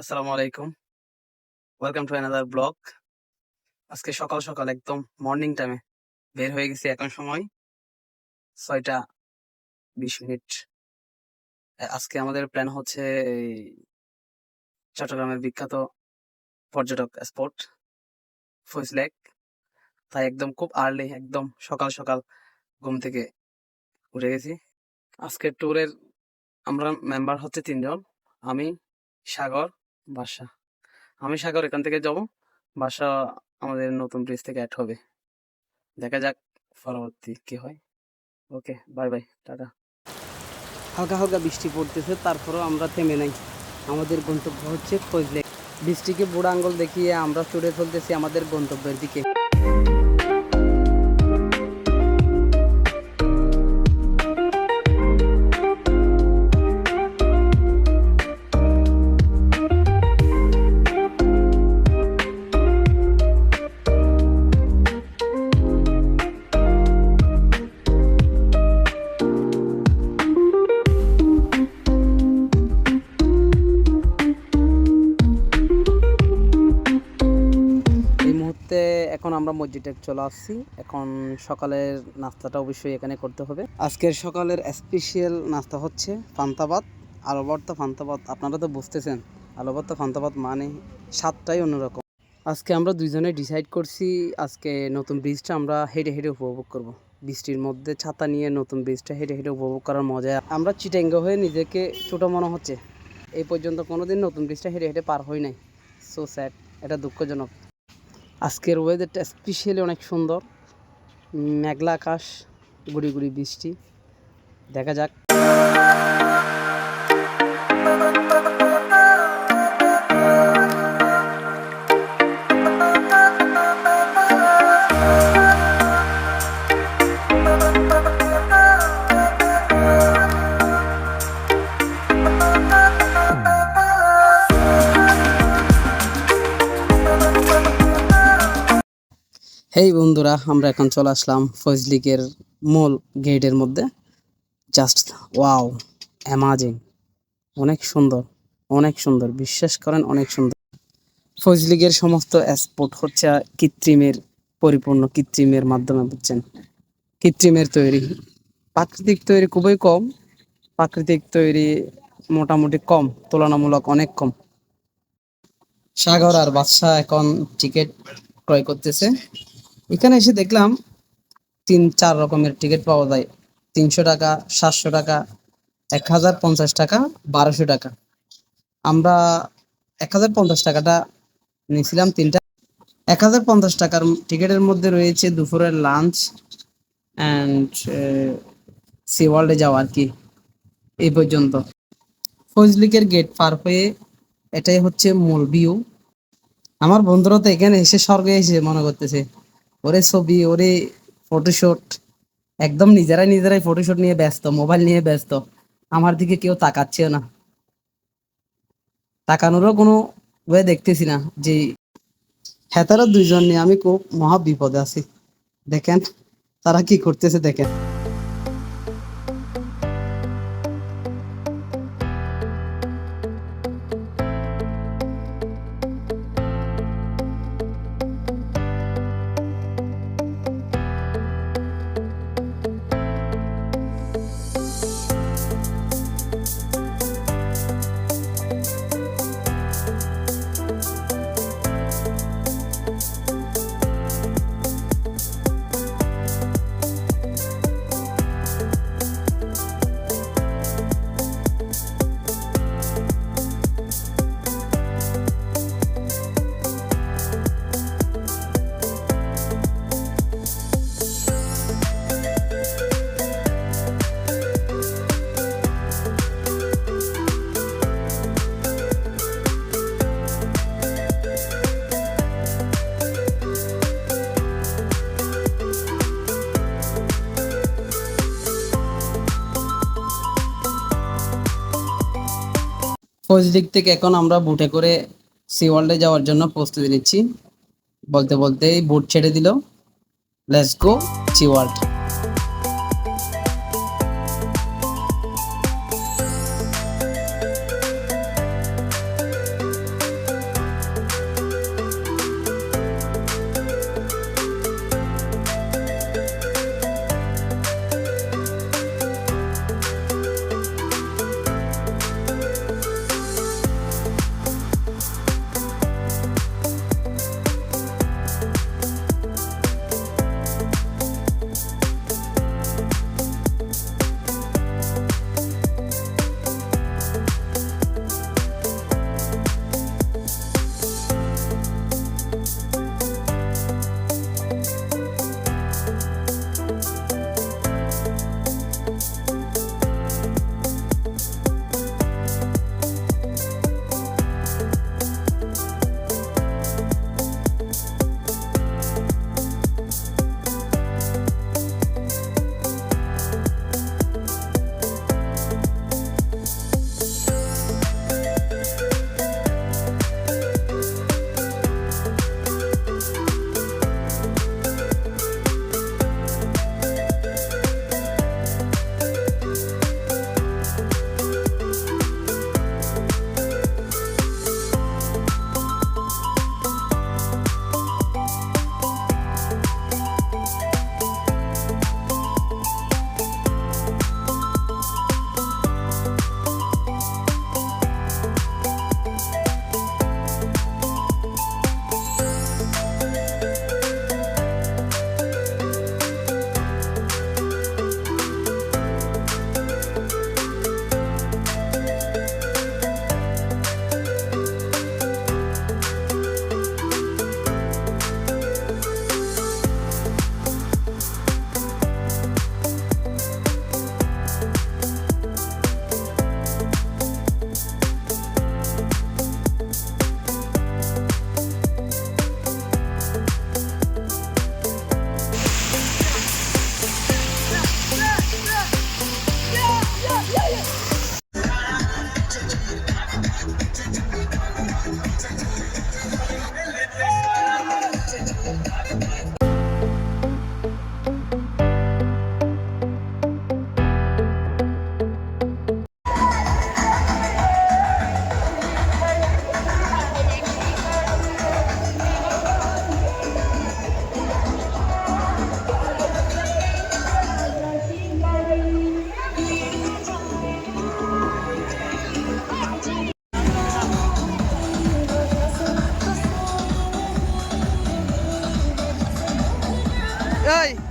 আসসালামু আলাইকুম। Welcome to another blog আজকে সকাল সকাল একদম মর্নিং টাইমে বের হয়ে গেছি এখন সময় ছয়টা বিশ মিনিট। আজকে আমাদের প্ল্যান হচ্ছে এই চট্টগ্রামের বিখ্যাত পর্যটক স্পট ফয়েজ লেক তাই একদম খুব আর্লি একদম সকাল সকাল ঘুম থেকে উঠে গেছি। আজকের ট্যুরের আমরা মেম্বার হচ্ছে তিনজন। আমি, সাগর বাসা। আমি সাগর, এখান থেকে যাব। বাসা আমাদের নতুন ব্রিজ থেকে অ্যাড হবে। দেখা যাক পরবর্তী কি হয়। Okay bye bye tata. হালকা হালকা বৃষ্টি পড়তেছে, তারপরেও আমরা থেমে নাই। আমাদের গন্তব্য হচ্ছে ফজলে বৃষ্টিকে বুড়া আঙ্গল দেখিয়ে আমরা চড়ে চলতেছি আমাদের গন্তব্যের দিকে। মুহূর্তে এখন আমরা মসজিদে চলে আসছি। এখন সকালের নাস্তাটা অবশ্যই এখানে করতে হবে। আজকের সকালের স্পেশাল নাস্তা হচ্ছে ফান্তাবাদ আলু ভর্তা ফান্তাবাদ আপনারা তো বুঝতেছেন, আলু ভর্তা ফান্তাবাদ মানে স্বাদটাই অন্যরকম। আজকে আমরা দুইজনে ডিসাইড করছি, আজকে নতুন ব্রিজটা আমরা হেঁটে হেঁটে উপভোগ করব। বৃষ্টির মধ্যে ছাতা নিয়ে নতুন ব্রিজটা হেঁটে হেঁটে উপভোগ করার মজা আমরা চিটাঙ্গ হয়ে নিজেকে ছোটো মনে হচ্ছে। এই পর্যন্ত কোনোদিন নতুন ব্রিজটা হেঁটে হেঁটে পার হই নাই। সো স্যাড এটা দুঃখজনক। আজকের ওয়েদারটা স্পেশালি অনেক সুন্দর। মেঘলা আকাশ গুড়ি গুড়ি বৃষ্টি। দেখা যাক। হেই বন্ধুরা, আমরা এখন চলে আসলাম ফজলিকের মূল গেটের মধ্যে। জাস্ট ওয়াও অ্যামাজিং অনেক সুন্দর অনেক সুন্দর, বিশ্বাস করেন অনেক সুন্দর। ফজলিগের সমস্ত স্পট হচ্ছে কৃত্রিমের, পরিপূর্ণ কৃত্রিমের মাধ্যমে, বুঝছেন? কৃত্রিমের তৈরি। প্রাকৃতিক তৈরি খুবই কম, প্রাকৃতিক তৈরি মোটামুটি কম, তুলনামূলক অনেক কম। সাগর আর বাদশাহ এখন টিকিট ক্রয় করতেছে। এখানে এসে দেখলাম তিন, চার রকমের টিকিট পাওয়া যায়। তিনশো টাকা, সাতশো টাকা, এক হাজার পঞ্চাশ টাকা, বারোশো টাকা। আমরা এক হাজার পঞ্চাশ টাকাটা নিয়েছিলাম তিনটা। এক হাজার পঞ্চাশ টাকার টিকিটের মধ্যে রয়েছে দুপুরের লাঞ্চ অ্যান্ড সি ওয়ার্ল্ডে যাওয়া আর কি। এই পর্যন্ত। ফজলিকের গেট পার হয়ে এটাই হচ্ছে মূল ভিউ আমার বন্ধুরা তো এখানে এসে স্বর্গে এসে মনে করতেছে ওরে ছবি, ওরে ফটোশুট একদম নিজেরাই নিজেরাই ফটোশুট নিয়ে ব্যস্ত মোবাইল নিয়ে ব্যস্ত। আমার দিকে কেউ তাকাচ্ছেও না। তাকানোরও কোনো ওয়ে দেখতেছি না যে তারা দুইজন নিয়ে আমি খুব মহা বিপদে আছি। দেখেন, তারা কি করতেছে দেখেন। ফৌজদিক থেকে এখন আমরা বুটে করে সি ওয়ার্ল্ডে যাওয়ার জন্য প্রস্তুতি নিচ্ছি। বলতে বলতেই বুট ছেড়ে দিল। লেটস গো সি ওয়ার্ল্ড এই